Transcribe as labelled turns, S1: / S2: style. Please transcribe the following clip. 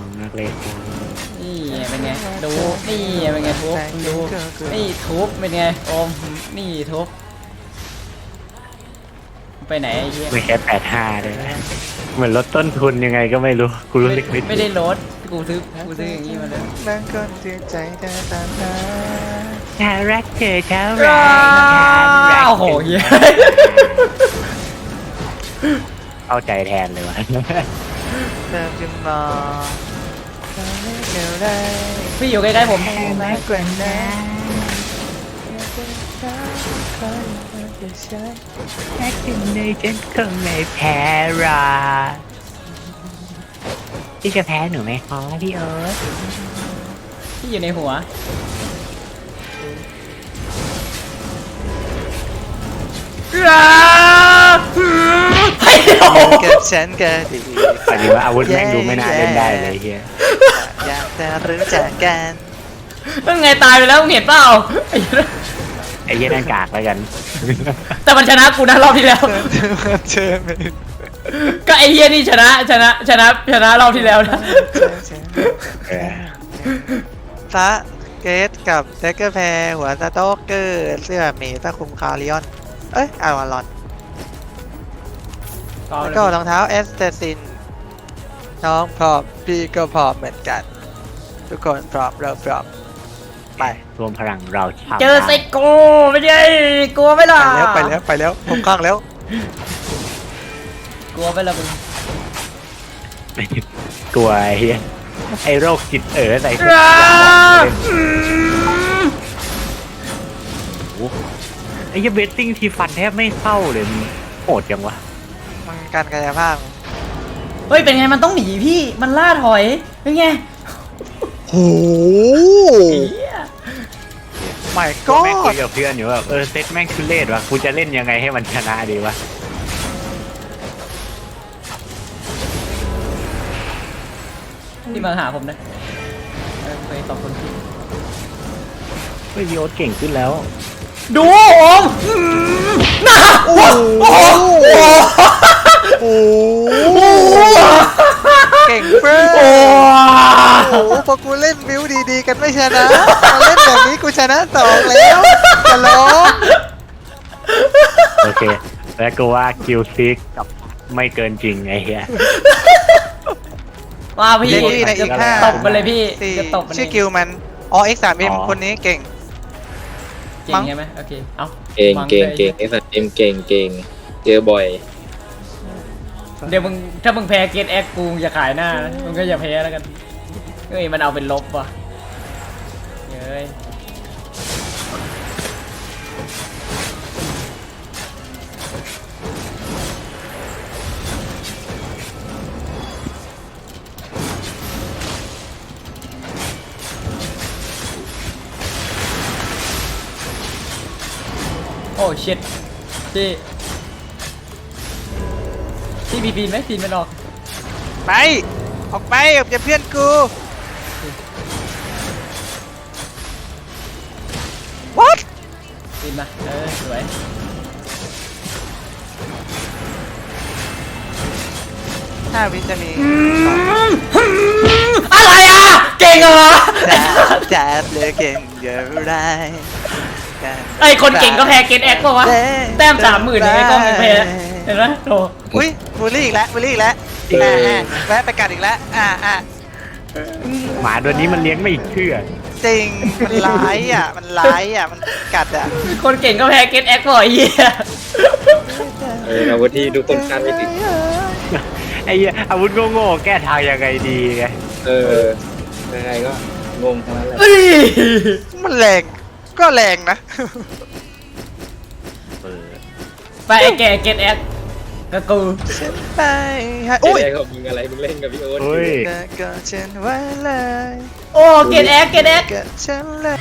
S1: ของนักเลง
S2: นี่เป็นไงดูนี่เป็นไงทุบดูนี่ทุบเป็นไงโอมนี่ทุบไปไหนไอ้เหี้ย
S1: ไม่แค่แปดห้าเลยนะเหมือนลดต้นทุนยังไงก็ไม่รู้กูรู้สึก
S2: ไม่
S1: ไม่
S2: ไม่ได้ลดกูซื้อกูซื้ออย่างนี้มาเลย
S3: บางคนที่ใจเธอตามหา
S1: ชารักเธอชา
S2: อ้า
S1: รัก
S2: วโอ้โหเหี้ย
S1: เข้าใจแทนเลยวะ
S3: เธอจะมองเธอไม่เท่าไร
S2: พี่อยู่ใกล้ๆผม
S3: มากกว่านั้นอยากจะรักใครมากกว่าฉัน
S1: แค่ถึงในฉันคงไม่แพ้หรอกพี่จะแพ้หนูไหมคะพี่เอิร์ธ
S2: พี่อยู่ในหัวอ้าวเฮ้ยโอ้โห
S3: กับฉันก็ดี
S1: อันนี้ว่าอาวุธแม่งดูไม่น่าเล่นได้เลยเฮีย
S3: อยากจะรู้จักกัน
S2: นั่นไงตายไปแล้วมึงเห็นเปล่าไอ้เหี้ย
S1: ไอ้เหี้ยนั่นกากแล้วกัน
S2: แต่มันชนะกูนะรอบที่แล้ว
S3: เจอไหม
S2: ก็ไอ้เฮียนี่ชนะชนะชนะชนะรอบที่แล้วนะ
S3: เจอเจอ
S1: เออ
S3: ซะเกตกับเดกเกอร์แพรหัวสโต๊กเกอร์เสื้อหมีตะคุมคาริออน เอ้ยอาวารอนแล้วก็รองเท้าเอสเตซิน น้องพร้อมพี่ก็พร้อมเหมือนกัน ทุกคนพร้อมเราพร้อมไป
S1: รวมพลังเราชาว
S2: เจอไซโกไม่ใช่กลัวไหมล่ะ
S3: ไปแล้วไปแล้วไปแล้วผมข้างแล้ว
S2: กลัวไหมล่ะมึง
S1: กลัวไอ้เหี้ยไอ้โรคจิตเอ๋อใส่ชุด
S2: อ้า
S1: โอ้โหไอ้เหี้ยเบสติ้งทีฟันแทบไม่เข้าเลยมึงโหดจังวะ
S3: มันการกายภาพ
S2: เฮ้ยเป็นไงมันต้องหนีพี่มันล่าถอยเป็นไง
S3: โอ้
S2: เหี้ย
S3: ไม่
S1: ก็
S3: ก็
S1: แม่งคุยกับเพื่อนอยู่ว่าเออเซตแม่งทุเรศวะกูจะเล่นยังไงให้มันชนะดีวะ
S2: ที่มาหาผมนะเออไปสองคน
S1: เฮ้ยวีโอตเก่งขึ้นแล้ว
S2: ดูโอมอืมน่าโอ้โหโอ้โห
S3: โอ้เก่งเฟ้
S2: โอ้
S3: โอ้โหพอกูเล่นบิวดีๆ กันไม่ชนะมาเล่นแบบนี้กู ชนะสองแล้วจะร้อง
S1: โอเค แล้วก็ว่าคิวซิกกับไม่เกินจริงไอ้เหี้ย
S2: มาพี่
S3: เล่นดีในอีกห้า
S2: ตบมันเลยพี่
S3: สี่
S2: จะตบมัน
S3: ชื่อกิลมันอ๋อ X3M คนนี้เก่ง
S2: เก่งใช่ไหมโอเค เอ้า
S4: เก่ง
S2: มั
S4: เก่ง
S2: ลย
S4: เก่งไอ้สัตว์เอ็มเก่งเก่งเจอบ่อย
S2: เดี๋ยวมึงถ้ามึงแพ้เกตแอคกูอย่าขายหน้านะมึงก็อย่าแพ้แล้วกันเฮ้ยมันเอาเป็นลบว่ะเฮ้ย อ้ชิตพี่พี่มีปีนไหมปีนมันออก
S3: ไป ออกไปออกจากเพื่อนกู what
S2: ปีนมา เออ สวย
S3: ห้าวิจะมี
S2: อะไรอะ เก่งเหรอ
S3: จับจับเลยเก่งเยอะไร
S2: ไอคนเก่งก็แพ้เกตแอคป่าวะแต้มสามหมื่นไอ้กล้องยังแพ้เห็นไหมโถ
S3: อุ้ยบูลลี่อีกแล้วบูลลี่อีกแล้ว
S1: เออ
S3: อ่าอ่าแวะไปกัดอีกแล้วอ่าอ่า
S1: หมาตัวนี้มันเลี้ยงไม่เชื่อ
S3: จริงมันร้ายอะมันร้ายอะมันกัดอะ
S2: คนเก่งก็แพ้เกตแอคป่ะไอ้เหี้ย
S4: เอออาวุธที่ทุกคนคาดไม่ถึง
S1: ไอ้เหี้ยอาวุธโง่ๆแก้ทางยังไงดีไง
S4: เออยังไงก็งงทั้งนั้นแหละ
S2: เอ้ย
S3: มันแรง ก็แรงนะ
S1: เออ
S2: ไปไอ้แกเกตแอคกับกู
S3: ฉันไปให้
S4: เจ๊
S3: อุ้ย
S4: ได้กับมึงอะไรมึงเล่นกับพี่โอ๊ต
S1: เฮ้ย
S3: ก็ฉันไว้เลย
S2: โอ้เกตแอคเกตแอค
S3: ก็ฉันเลย